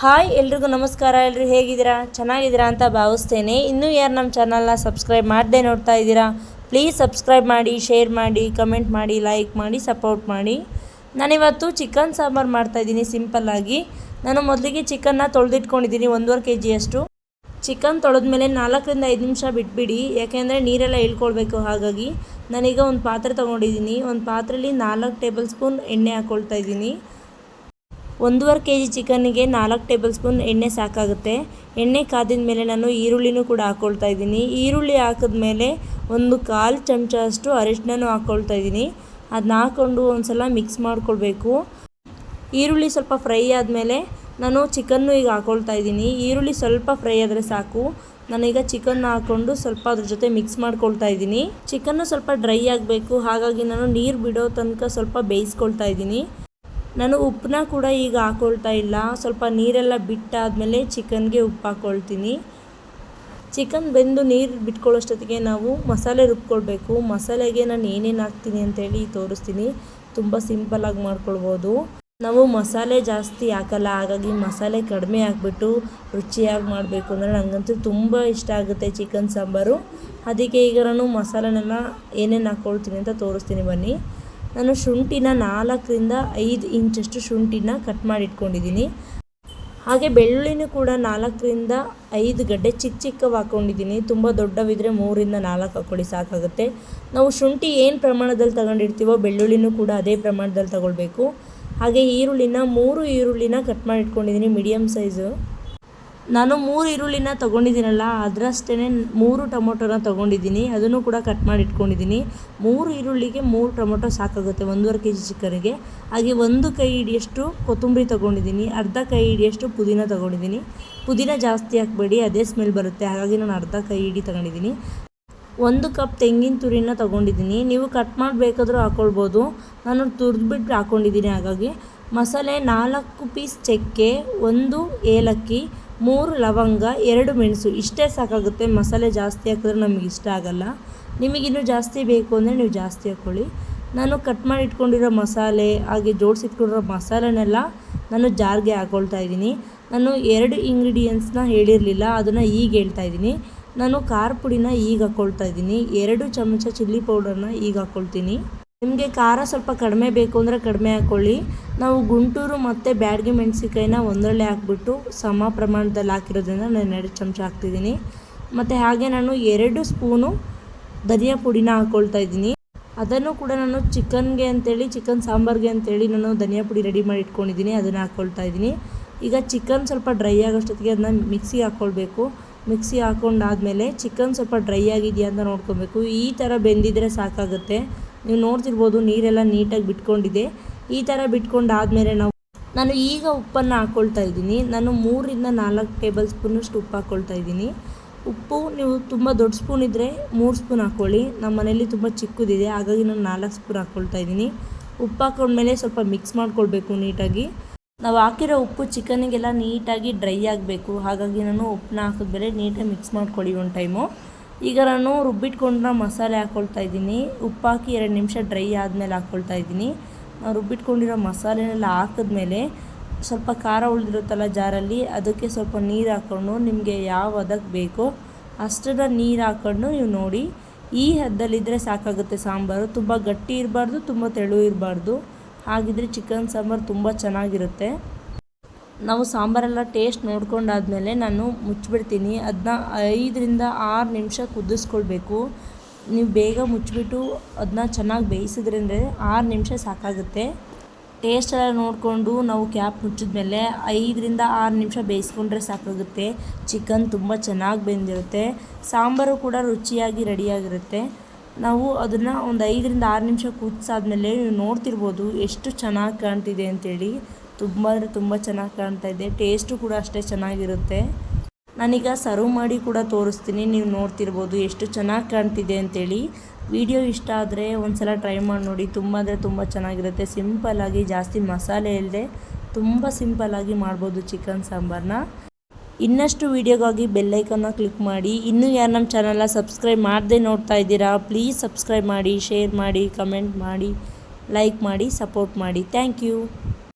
Hi, ಎಲ್ರಿಗೂ ನಮಸ್ಕಾರ. ಎಲ್ಲರೂ ಹೇಗಿದ್ದೀರಾ? ಚೆನ್ನಾಗಿದ್ದೀರಾ ಅಂತ ಭಾವಿಸ್ತೇನೆ. ಇನ್ನೂ ಯಾರು ನಮ್ಮ ಚಾನಲ್ನ ಸಬ್ಸ್ಕ್ರೈಬ್ ಮಾಡದೆ ನೋಡ್ತಾ ಇದ್ದೀರಾ, ಪ್ಲೀಸ್ ಸಬ್ಸ್ಕ್ರೈಬ್ ಮಾಡಿ, ಶೇರ್ ಮಾಡಿ, ಕಮೆಂಟ್ ಮಾಡಿ, ಲೈಕ್ ಮಾಡಿ, ಸಪೋರ್ಟ್ ಮಾಡಿ. ನಾನಿವತ್ತು ಚಿಕನ್ ಸಾಂಬಾರು ಮಾಡ್ತಾಯಿದ್ದೀನಿ ಸಿಂಪಲ್ಲಾಗಿ ನಾನು ಮೊದಲಿಗೆ ಚಿಕನ್ನ ತೊಳೆದಿಟ್ಕೊಂಡಿದ್ದೀನಿ ಒಂದೂವರೆ ಕೆ ಜಿಯಷ್ಟು ಚಿಕನ್ ತೊಳೆದ್ಮೇಲೆ ನಾಲ್ಕರಿಂದ ಐದು ನಿಮಿಷ ಬಿಟ್ಬಿಡಿ, ಯಾಕೆಂದರೆ ನೀರೆಲ್ಲ ಇಳ್ಕೊಳ್ಬೇಕು ಹಾಗಾಗಿ. ನಾನೀಗ ಒಂದು ಪಾತ್ರೆ ತೊಗೊಂಡಿದ್ದೀನಿ. ಒಂದು ಪಾತ್ರೆಯಲ್ಲಿ ನಾಲ್ಕು ಟೇಬಲ್ ಸ್ಪೂನ್ ಎಣ್ಣೆ ಹಾಕ್ಕೊಳ್ತಾ ಇದ್ದೀನಿ. ಒಂದೂವರೆ ಕೆ ಜಿ ಚಿಕನ್ನಿಗೆ ನಾಲ್ಕು ಟೇಬಲ್ ಸ್ಪೂನ್ ಎಣ್ಣೆ ಸಾಕಾಗುತ್ತೆ. ಎಣ್ಣೆ ಕಾದಿದ ಮೇಲೆ ನಾನು ಈರುಳ್ಳಿನೂ ಕೂಡ ಹಾಕ್ಕೊಳ್ತಾ ಇದ್ದೀನಿ. ಈರುಳ್ಳಿ ಹಾಕಿದ್ಮೇಲೆ ಒಂದು ಕಾಲು ಚಮಚ ಅಷ್ಟು ಅರಿಶಿನೂ ಹಾಕ್ಕೊಳ್ತಾ ಇದ್ದೀನಿ. ಅದನ್ನ ಹಾಕ್ಕೊಂಡು ಒಂದು ಸಲ ಮಿಕ್ಸ್ ಮಾಡ್ಕೊಳ್ಬೇಕು. ಈರುಳ್ಳಿ ಸ್ವಲ್ಪ ಫ್ರೈ ಆದಮೇಲೆ ನಾನು ಚಿಕನ್ನು ಈಗ ಹಾಕ್ಕೊಳ್ತಾ ಇದ್ದೀನಿ. ಈರುಳ್ಳಿ ಸ್ವಲ್ಪ ಫ್ರೈ ಆದರೆ ಸಾಕು. ನಾನೀಗ ಚಿಕನ್ನ ಹಾಕ್ಕೊಂಡು ಸ್ವಲ್ಪ ಅದ್ರ ಜೊತೆ ಮಿಕ್ಸ್ ಮಾಡ್ಕೊಳ್ತಾ ಇದ್ದೀನಿ. ಚಿಕನ್ನು ಸ್ವಲ್ಪ ಡ್ರೈ ಆಗಬೇಕು. ಹಾಗಾಗಿ ನಾನು ನೀರು ಬಿಡೋ ತನಕ ಸ್ವಲ್ಪ ಬೇಯಿಸ್ಕೊಳ್ತಾ ಇದ್ದೀನಿ. ನಾನು ಉಪ್ಪನ್ನ ಕೂಡ ಈಗ ಹಾಕೊಳ್ತಾ ಇಲ್ಲ. ಸ್ವಲ್ಪ ನೀರೆಲ್ಲ ಬಿಟ್ಟಾದಮೇಲೆ ಚಿಕನ್ಗೆ ಉಪ್ಪು ಹಾಕ್ಕೊಳ್ತೀನಿ ಚಿಕನ್ ಬೆಂದು ನೀರು ಬಿಟ್ಕೊಳ್ಳೋಷ್ಟೊತ್ತಿಗೆ ನಾವು ಮಸಾಲೆ ರುಬ್ಕೊಳ್ಬೇಕು. ಮಸಾಲೆಗೆ ನಾನು ಏನೇನು ಹಾಕ್ತೀನಿ ಅಂತೇಳಿ ತೋರಿಸ್ತೀನಿ. ತುಂಬ ಸಿಂಪಲಾಗಿ ಮಾಡ್ಕೊಳ್ಬೋದು. ನಾವು ಮಸಾಲೆ ಜಾಸ್ತಿ ಹಾಕಲ್ಲ, ಹಾಗಾಗಿ ಮಸಾಲೆ ಕಡಿಮೆ ಹಾಕ್ಬಿಟ್ಟು ರುಚಿಯಾಗಿ ಮಾಡಬೇಕು ಅಂದರೆ ನನಗಂತೂ ತುಂಬ ಇಷ್ಟ ಆಗುತ್ತೆ ಚಿಕನ್ ಸಾಂಬಾರು. ಅದಕ್ಕೆ ಈಗ ನಾನು ಮಸಾಲೆನೆಲ್ಲ ಏನೇನು ಹಾಕ್ಕೊಳ್ತೀನಿ ಅಂತ ತೋರಿಸ್ತೀನಿ ಬನ್ನಿ. ನಾನು ಶುಂಠಿನ ನಾಲ್ಕರಿಂದ ಐದು ಇಂಚಷ್ಟು ಶುಂಠಿನ ಕಟ್ ಮಾಡಿ ಇಟ್ಕೊಂಡಿದ್ದೀನಿ ಹಾಗೆ ಬೆಳ್ಳುಳ್ಳಿನೂ ಕೂಡ ನಾಲ್ಕರಿಂದ ಐದು ಗಡ್ಡೆ ಚಿಕ್ಕ ಚಿಕ್ಕವು ಹಾಕ್ಕೊಂಡಿದ್ದೀನಿ ತುಂಬ ದೊಡ್ಡವಿದ್ರೆ ಮೂರಿಂದ ನಾಲ್ಕು ಹಾಕ್ಕೊಳ್ಳಿ, ಸಾಕಾಗುತ್ತೆ. ನಾವು ಶುಂಠಿ ಏನು ಪ್ರಮಾಣದಲ್ಲಿ ತಗೊಂಡಿರ್ತೀವೋ ಬೆಳ್ಳುಳ್ಳಿನೂ ಕೂಡ ಅದೇ ಪ್ರಮಾಣದಲ್ಲಿ ತಗೊಳ್ಬೇಕು. ಹಾಗೆ ಈರುಳ್ಳಿನ ಮೂರು ಈರುಳ್ಳಿನ ಕಟ್ ಮಾಡಿಟ್ಕೊಂಡಿದ್ದೀನಿ ಮೀಡಿಯಮ್ ಸೈಜು ನಾನು ಮೂರು ಈರುಳ್ಳಿನ ತೊಗೊಂಡಿದ್ದೀನಲ್ಲ ಅದರಷ್ಟೇ ಮೂರು ಟೊಮೊಟೊನ ತೊಗೊಂಡಿದ್ದೀನಿ. ಅದನ್ನು ಕೂಡ ಕಟ್ ಮಾಡಿ ಇಟ್ಕೊಂಡಿದ್ದೀನಿ. ಮೂರು ಈರುಳ್ಳಿಗೆ ಮೂರು ಟೊಮೊಟೊ ಸಾಕಾಗುತ್ತೆ, ಒಂದೂವರೆ ಕೆ ಜಿ ಚಿಕನ್ಗೆ ಹಾಗೆ ಒಂದು ಕೈ ಹಿಡಿಯಷ್ಟು ಕೊತ್ತಂಬರಿ ತೊಗೊಂಡಿದ್ದೀನಿ. ಅರ್ಧ ಕೈ ಹಿಡಿಯಷ್ಟು ಪುದೀನ ತೊಗೊಂಡಿದ್ದೀನಿ. ಪುದೀನ ಜಾಸ್ತಿ ಹಾಕಬೇಡಿ, ಅದೇ ಸ್ಮೆಲ್ ಬರುತ್ತೆ. ಹಾಗಾಗಿ ನಾನು ಅರ್ಧ ಕೈ ಹಿಡಿ ತೊಗೊಂಡಿದ್ದೀನಿ. ಒಂದು ಕಪ್ ತೆಂಗಿನ ತುರಿನ ತೊಗೊಂಡಿದ್ದೀನಿ. ನೀವು ಕಟ್ ಮಾಡಬೇಕಾದ್ರೂ ಹಾಕ್ಕೊಳ್ಬೋದು ನಾನು ತುರಿದ್ಬಿಟ್ಟು ಹಾಕ್ಕೊಂಡಿದ್ದೀನಿ ಹಾಗಾಗಿ ಮಸಾಲೆ ನಾಲ್ಕು ಪೀಸ್ ಚಕ್ಕೆ, ಒಂದು ಏಲಕ್ಕಿ ಮೂರು ಲವಂಗ, ಎರಡು ಮೆಣಸು, ಇಷ್ಟೇ ಸಾಕಾಗುತ್ತೆ. ಮಸಾಲೆ ಜಾಸ್ತಿ ಹಾಕಿದ್ರೆ ನಮಗೆ ಇಷ್ಟ ಆಗಲ್ಲ. ನಿಮಗಿನ್ನೂ ಜಾಸ್ತಿ ಬೇಕು ಅಂದರೆ ನೀವು ಜಾಸ್ತಿ ಹಾಕ್ಕೊಳ್ಳಿ. ನಾನು ಕಟ್ ಮಾಡಿ ಇಟ್ಕೊಂಡಿರೋ ಮಸಾಲೆ, ಹಾಗೆ ಜೋಡಿಸಿಟ್ಕೊಂಡಿರೋ ಮಸಾಲೆನೆಲ್ಲ ನಾನು ಜಾರ್ಗೆ ಹಾಕ್ಕೊಳ್ತಾ ಇದ್ದೀನಿ. ನಾನು ಎರಡು ಇಂಗ್ರೀಡಿಯೆಂಟ್ಸ್ನ ಹೇಳಿರಲಿಲ್ಲ, ಅದನ್ನು ಈಗ ಹೇಳ್ತಾ ಇದ್ದೀನಿ. ನಾನು ಖಾರ ಪುಡಿನ ಈಗ ಹಾಕ್ಕೊಳ್ತಾ ಇದ್ದೀನಿ. ಎರಡು ಚಮಚ ಚಿಲ್ಲಿ ಪೌಡರ್ನ ಈಗ ಹಾಕ್ಕೊಳ್ತೀನಿ ನಿಮಗೆ ಖಾರ ಸ್ವಲ್ಪ ಕಡಿಮೆ ಬೇಕು ಅಂದರೆ ಕಡಿಮೆ ಹಾಕ್ಕೊಳ್ಳಿ ನಾವು ಗುಂಟೂರು ಮತ್ತು ಬ್ಯಾಡಗಿ ಮೆಣಸಿನ್ಕಾಯಿನ ಒಂದರಲ್ಲೇ ಹಾಕ್ಬಿಟ್ಟು ಸಮ ಪ್ರಮಾಣದಲ್ಲಿ ಹಾಕಿರೋದ್ರಿಂದ ನಾನು ಎರಡು ಚಮಚ ಹಾಕ್ತಿದ್ದೀನಿ. ಮತ್ತು ಹಾಗೆ ನಾನು ಎರಡು ಸ್ಪೂನು ಧನಿಯಾ ಪುಡಿನ ಹಾಕ್ಕೊಳ್ತಾ ಇದ್ದೀನಿ. ಅದನ್ನು ಕೂಡ ನಾನು ಚಿಕನ್ಗೆ ಅಂತೇಳಿ, ಚಿಕನ್ ಸಾಂಬಾರ್ಗೆ ಅಂತೇಳಿ ನಾನು ಧನಿಯಾ ಪುಡಿ ರೆಡಿ ಮಾಡಿ ಇಟ್ಕೊಂಡಿದ್ದೀನಿ, ಅದನ್ನು ಹಾಕ್ಕೊಳ್ತಾ ಇದ್ದೀನಿ. ಈಗ ಚಿಕನ್ ಸ್ವಲ್ಪ ಡ್ರೈ ಆಗೋಷ್ಟೊತ್ತಿಗೆ ಅದನ್ನ ಮಿಕ್ಸಿ ಹಾಕ್ಕೊಳ್ಬೇಕು ಮಿಕ್ಸಿ ಹಾಕ್ಕೊಂಡಾದಮೇಲೆ ಚಿಕನ್ ಸ್ವಲ್ಪ ಡ್ರೈ ಆಗಿದೆಯಾ ಅಂತ ನೋಡ್ಕೊಬೇಕು. ಈ ಥರ ಬೆಂದಿದ್ರೆ ಸಾಕಾಗುತ್ತೆ. ನೀವು ನೋಡ್ತಿರ್ಬೋದು ನೀರೆಲ್ಲ ನೀಟಾಗಿ ಬಿಟ್ಕೊಂಡಿದೆ. ಈ ಥರ ಬಿಟ್ಕೊಂಡಾದಮೇಲೆ ನಾವು ನಾನು ಈಗ ಉಪ್ಪನ್ನು ಹಾಕ್ಕೊಳ್ತಾ ಇದ್ದೀನಿ. ನಾನು ಮೂರರಿಂದ ನಾಲ್ಕು ಟೇಬಲ್ ಸ್ಪೂನಷ್ಟು ಉಪ್ಪು ಹಾಕ್ಕೊಳ್ತಾ ಇದ್ದೀನಿ. ಉಪ್ಪು ನೀವು ತುಂಬ ದೊಡ್ಡ ಸ್ಪೂನ್ ಇದ್ದರೆ ಮೂರು ಸ್ಪೂನ್ ಹಾಕ್ಕೊಳ್ಳಿ ನಮ್ಮ ಮನೇಲಿ ತುಂಬ ಚಿಕ್ಕದಿದೆ, ಹಾಗಾಗಿ ನಾನು ನಾಲ್ಕು ಸ್ಪೂನ್ ಹಾಕ್ಕೊಳ್ತಾ ಇದ್ದೀನಿ. ಉಪ್ಪು ಹಾಕೊಂಡ್ಮೇಲೆ ಸ್ವಲ್ಪ ಮಿಕ್ಸ್ ಮಾಡ್ಕೊಳ್ಬೇಕು ನೀಟಾಗಿ. ನಾವು ಹಾಕಿರೋ ಉಪ್ಪು ಚಿಕನಿಗೆಲ್ಲ ನೀಟಾಗಿ ಡ್ರೈ ಆಗಬೇಕು. ಹಾಗಾಗಿ ನಾನು ಉಪ್ಪನ್ನ ಹಾಕಿದ್ಮೇಲೆ ನೀಟಾಗಿ ಮಿಕ್ಸ್ ಮಾಡ್ಕೊಳ್ಳಿ ಒಂದು ಟೈಮು. ಈಗ ನಾನು ರುಬ್ಬಿಟ್ಕೊಂಡಿರೋ ಮಸಾಲೆ ಹಾಕ್ಕೊಳ್ತಾ ಇದ್ದೀನಿ. ಉಪ್ಪು ಹಾಕಿ ಎರಡು ನಿಮಿಷ ಡ್ರೈ ಆದಮೇಲೆ ಹಾಕ್ಕೊಳ್ತಾ ಇದ್ದೀನಿ. ನಾವು ರುಬ್ಬಿಟ್ಕೊಂಡಿರೋ ಮಸಾಲೆನೆಲ್ಲ ಹಾಕಿದ್ಮೇಲೆ ಸ್ವಲ್ಪ ಖಾರ ಉಳಿದಿರುತ್ತಲ್ಲ ಜಾರಲ್ಲಿ, ಅದಕ್ಕೆ ಸ್ವಲ್ಪ ನೀರು ಹಾಕ್ಕೊಂಡು ನಿಮಗೆ ಯಾವ ಅದಕ್ಕೆ ಬೇಕೋ ಅಷ್ಟನ್ನು ನೀರು ಹಾಕ್ಕೊಂಡು ನೀವು ನೋಡಿ. ಈ ಹದ್ದಲ್ಲಿದ್ದರೆ ಸಾಕಾಗುತ್ತೆ ಸಾಂಬಾರು. ತುಂಬ ಗಟ್ಟಿ ಇರಬಾರ್ದು, ತುಂಬ ತೆಳು ಇರಬಾರ್ದು. ಹಾಗಿದ್ರೆ ಚಿಕನ್ ಸಾಂಬಾರು ತುಂಬ ಚೆನ್ನಾಗಿರುತ್ತೆ. ನಾವು ಸಾಂಬಾರೆಲ್ಲ ಟೇಸ್ಟ್ ನೋಡ್ಕೊಂಡಾದಮೇಲೆ ನಾನು ಮುಚ್ಚಿಬಿಡ್ತೀನಿ. ಅದನ್ನ ಐದರಿಂದ ಆರು ನಿಮಿಷ ಕುದಿಸ್ಕೊಳ್ಬೇಕು. ನೀವು ಬೇಗ ಮುಚ್ಚಿಬಿಟ್ಟು ಅದನ್ನ ಚೆನ್ನಾಗಿ ಬೇಯಿಸಿದ್ರೆ ಆರು ನಿಮಿಷ ಸಾಕಾಗುತ್ತೆ. ಟೇಸ್ಟ್ ಎಲ್ಲ ನೋಡಿಕೊಂಡು ನಾವು ಕ್ಯಾಪ್ ಮುಚ್ಚಿದ್ಮೇಲೆ ಐದರಿಂದ ಆರು ನಿಮಿಷ ಬೇಯಿಸ್ಕೊಂಡ್ರೆ ಸಾಕಾಗುತ್ತೆ. ಚಿಕನ್ ತುಂಬ ಚೆನ್ನಾಗಿ ಬೆಂದಿರುತ್ತೆ. ಸಾಂಬಾರು ಕೂಡ ರುಚಿಯಾಗಿ ರೆಡಿಯಾಗಿರುತ್ತೆ. ನಾವು ಅದನ್ನು ಒಂದು ಐದರಿಂದ ಆರು ನಿಮಿಷ ಕುದಿಸಾದ್ಮೇಲೆ ನೀವು ನೋಡ್ತಿರ್ಬೋದು ಎಷ್ಟು ಚೆನ್ನಾಗಿ ಕಾಣ್ತಿದೆ ಅಂತೇಳಿ. ತುಂಬ ಅಂದರೆ ತುಂಬ ಚೆನ್ನಾಗಿ ಕಾಣ್ತಾ ಇದೆ. ಟೇಸ್ಟು ಕೂಡ ಅಷ್ಟೇ ಚೆನ್ನಾಗಿರುತ್ತೆ. ನಾನೀಗ ಸರ್ವ್ ಮಾಡಿ ಕೂಡ ತೋರಿಸ್ತೀನಿ. ನೀವು ನೋಡ್ತಿರ್ಬೋದು ಎಷ್ಟು ಚೆನ್ನಾಗಿ ಕಾಣ್ತಿದೆ ಅಂತೇಳಿ. ವಿಡಿಯೋ ಇಷ್ಟ ಆದರೆ ಒಂದು ಸಲ ಟ್ರೈ ಮಾಡಿ ನೋಡಿ. ತುಂಬ ಅಂದರೆ ತುಂಬ ಚೆನ್ನಾಗಿರುತ್ತೆ. ಸಿಂಪಲ್ಲಾಗಿ ಜಾಸ್ತಿ ಮಸಾಲೆ ಇಲ್ಲದೆ ತುಂಬ ಸಿಂಪಲ್ಲಾಗಿ ಮಾಡ್ಬೋದು ಚಿಕನ್ ಸಾಂಬಾರನ್ನ ಇನ್ನಷ್ಟು ವೀಡಿಯೋಗಾಗಿ ಬೆಲ್ಲೈಕನ್ನ ಕ್ಲಿಕ್ ಮಾಡಿ. ಇನ್ನೂ ಯಾರು ನಮ್ಮ ಚಾನಲ್ನ ಸಬ್ಸ್ಕ್ರೈಬ್ ಮಾಡದೆ ನೋಡ್ತಾ ಇದ್ದೀರಾ ಪ್ಲೀಸ್ ಸಬ್ಸ್ಕ್ರೈಬ್ ಮಾಡಿ ಶೇರ್ ಮಾಡಿ ಕಮೆಂಟ್ ಮಾಡಿ ಲೈಕ್ ಮಾಡಿ ಸಪೋರ್ಟ್ ಮಾಡಿ. Thank you